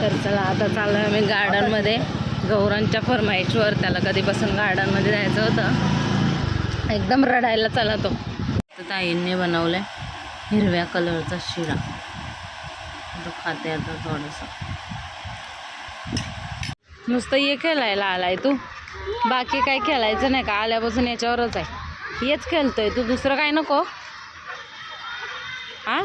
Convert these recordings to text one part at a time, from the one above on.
तर चला आता चाललो आहे आम्ही गार्डनमध्ये. गौरांच्या फरमाईशवर त्याला कधीपासून गार्डनमध्ये जायचं होतं. एकदम रडायला चला तो. तर ताईंनी बनवलं हिरव्या कलरचा शिरा. तो खाते आता थोडंसं. नुसतं ये खेळायला आलाय तू. बाकी काय खेळायचं नाही का? आल्यापासून याच्यावरच आहे. हेच खेळतोय. तू दुसरं काय नको? हा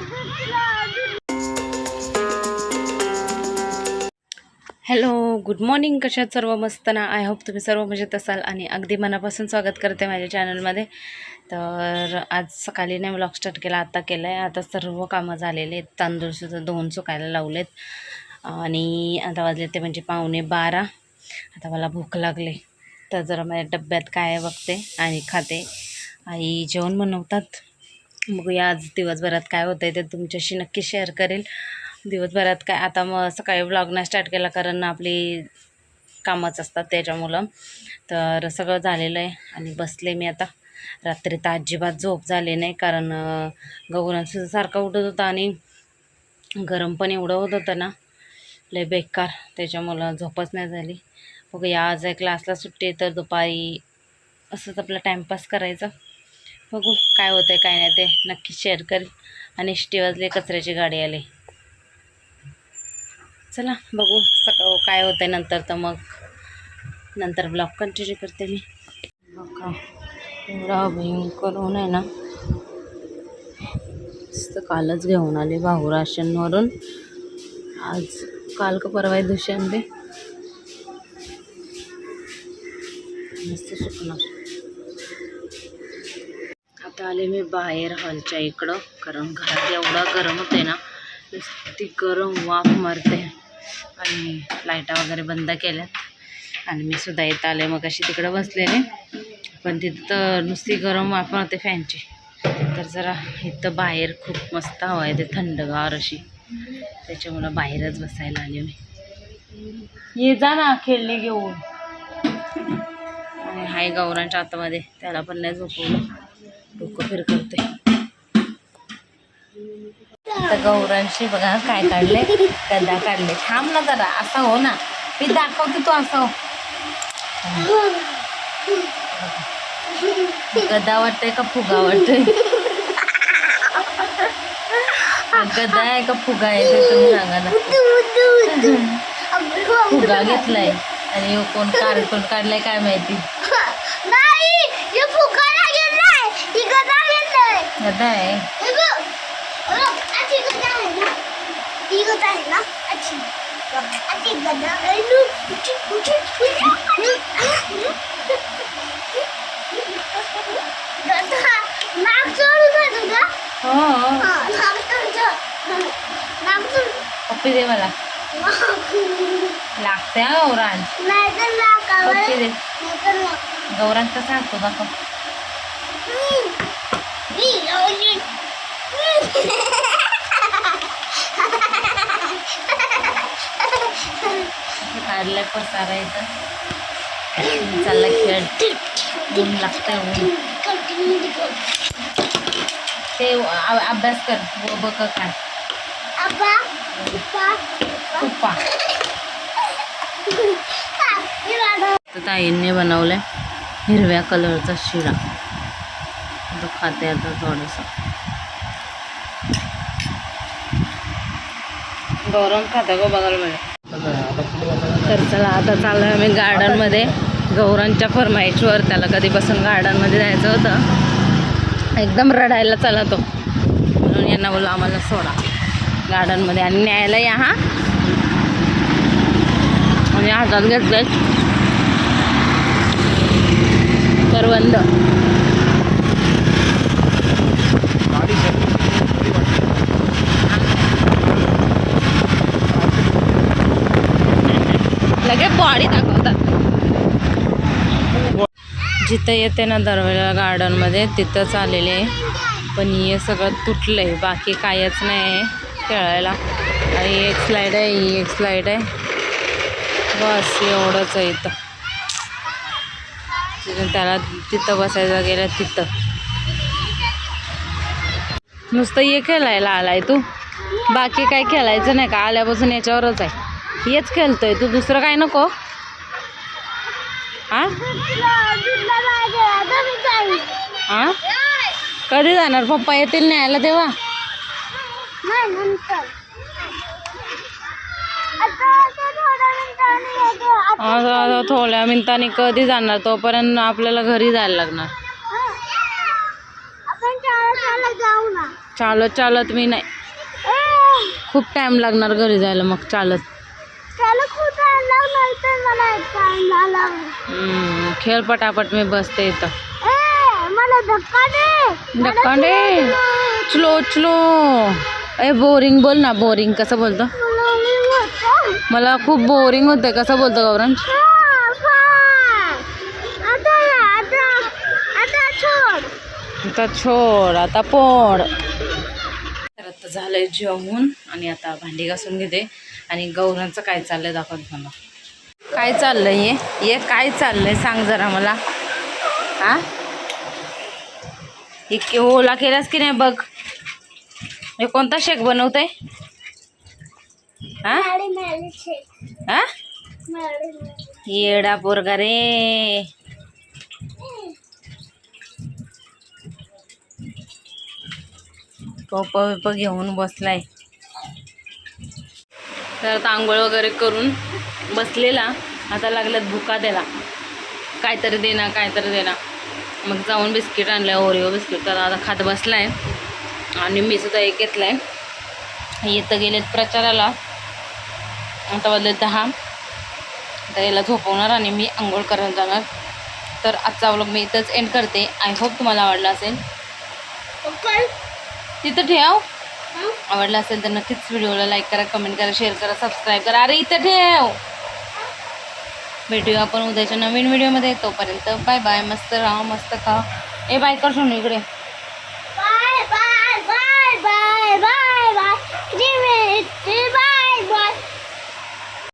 हॅलो गुड मॉर्निंग. कशात सर्व? मस्त ना? आय होप तुम्ही सर्व मजेत असाल आणि अगदी मनापासून स्वागत करते माझ्या चॅनलमध्ये. तर आज सकाळी नाही ब्लॉग स्टार्ट केला आता केलं आहे आता सर्व कामं झालेले आहेत. तांदूळसुद्धा दोन सुकायला लावलेत. आणि आता वाजले ते म्हणजे पाहुणे बारा. आता मला भूक लागली. तर जरा माझ्या डब्यात काय आहे बघते आणि खाते. आई जेवण बनवतात. बघूया आज दिवसभरात काय होतं आहे ते तुमच्याशी नक्की शेअर करेल. दिवसभरात काय आता मग सकाळी व्लॉग नाही स्टार्ट केला कारण आपली कामच असतात त्याच्यामुळं. तर सगळं झालेलं आहे आणि बसले मी आता. रात्री तर अजिबात झोप झाली नाही कारण अं, गौरांसुद्धा सारखा उठत होता आणि गरम पण एवढं होत होतं ना लय बेकार. त्याच्यामुळं झोपच नाही झाली. बघूया आज आहे क्लासला सुट्टी तर दुपारी असंच आपला टाईमपास करायचा. बघू काय होतं आहे काय नाही ते नक्की शेअर करेल आणि एष्टी वाजले कचऱ्याची गाडी आली. चला बघू सकाळ काय होतं आहे नंतर तर मग नंतर ब्लॉग कंटिन्यू करते मी. बघा एवढा भयंकर करून आहे ना. कालच घेऊन आले भाऊ राशनवरून आज काल का परवा आहे दिवशी आणले. मस्त सुकणार. आता आले मी बाहेर हॉलच्या इकडं. कारण घरात एवढा गरम होते ना नुसती गरम वाफ मारते. आणि लाईटा वगैरे बंद केल्यात. आणि मी सुद्धा येत आले मग अशी तिकडं बसलेले. पण तिथं नुसती गरम वाफ होते फॅनची. तर जरा इथं बाहेर खूप मस्त हवा आहे ते थंडगार अशी. त्याच्यामुळं बाहेरच बसायला आले मी. ये जा ना खेळणे घेऊन. आणि हाय गौरांच्या आतमध्ये त्याला पण नाही झोपवलं. डोकं फिर करते आता गौरांशी बघा काय काढले गदा काढले. थांब ना जरा असा हो ना. मी दाखवते तू असा हो. गदा वाटतंय का फुगा वाटतंय? गदा आहे का फुगा आहे ते तुम्ही सांगा ना. फुगा घेतलाय. आणि कोण कार्टून काढलाय काय माहिती? गदा आहे. अशी गदा आहे ना गदा आहे ना अशी बघ, अशी गदा आहे ना. उची, उची, उची. गदा, नाक जोडून आहे तुझा? हो नाक जोडून. नाक जोडून. पप्पी दे मला लागते हा गौरांश नाही तर नाकावर पप्पी दे नाही तर नाक कसा असतो दाखव पसारा इथं. चालला खेळ. ऊन लागतंय ऊन. ते अभ्यास कर. व बघ काय तर ताईंनी बनवलंय हिरव्या कलरचा शिरा. तो खाते आता थोडंसं. गौरव खाता गो बघायला मिळेल. तर चला आता चाललो आहे आम्ही गार्डनमध्ये. गौरांच्या फरमाईशवर त्याला कधीपासून गार्डनमध्ये जायचं होतं. एकदम रडायला चला तो. म्हणून यांना बोललो आम्हाला सोडा. गार्डनमध्ये आणि न्यायला या हा. आणि हातात घेतलं करवंद. गाडी दाखवतात. जिथं येते ना दरवेळेला गार्डनमध्ये तिथंच आलेले आहे. पण हे सगळं तुटलं आहे बाकी कायच नाही आहे खेळायला. आणि एक स्लाईड आहे ही एक स्लाईड आहे. बस एवढंच आहे इथं. त्याला तिथं बसायचं गेलं तिथं. नुसतं ये खेळायला आलाय तू. बाकी काय खेळायचं नाही का? आल्यापासून याच्यावरच आहे. हेच खेळतोय तू दुसरं काय नको? हां कधी जाणार? पप्पा येतील न्यायला तेव्हा? थोड्या मिनिटांनी कधी जाणार? तोपर्यंत आपल्याला घरी जायला लागणार. चालत चालत मी नाही. खूप टाइम लागणार घरी जायला मग चालत त्याला खूप टाइम लागणार तर मला एक टाइम झाला. हम्म, खेळ पटापट मी बसते इथं. ए मला धक्का दे. मला धक्का दे. तुला- चलो चलो. ए बोरिंग बोल ना बोरिंग कसं बोलतो? तुला मी होतं. मला खूप बोरिंग होतंय. कसं बोलतो गौरांश? हा, फार. आता आता आता छोड. आता छोड आता पोड. तर आता झालंय जेवून आणि आता भांडी घासून घेते आणि गौरांचं काय चाललंय दाखवत मला. काय चाललंय हे? हे काय चाललंय सांग जरा मला. हा? हे के- ओला केलास की नाही बघ. हे कोणता शेक हा? मॅडी छेक हा? येडा पोरगा रे. पप्पा बिप्पा घेऊन बसलाय. तर आंघोळ वगैरे करून बसलेला. आता लागल्यात भुका त्याला. काहीतरी देना काहीतरी देना मग जाऊन बिस्किट आणलं ओरिओ बिस्किट. तर आता खात बसलाय. आणि मी सुद्धा एक घेतलाय. येतं गेलेत प्रचाराला. आता वाजले दहा. आता याला झोपवणार आणि मी आंघोळ करायला जाणार. तर आजचा व्लॉग मी इथंच एंड करते. आय होप तुम्हाला आवडला असेल. तिथं ठेव. आवडला असेल तर नक्कीच व्हिडिओला लाईक करा कमेंट करा शेअर करा सबस्क्राईब करा. अरे इथं ठेव. भेटूया आपण उद्याच्या नवीन व्हिडिओमध्ये. तोपर्यंत बाय बाय. मस्त राहा मस्त खा. ए बाय कर सोनू इकडे. Bye bye bye bye bye bye.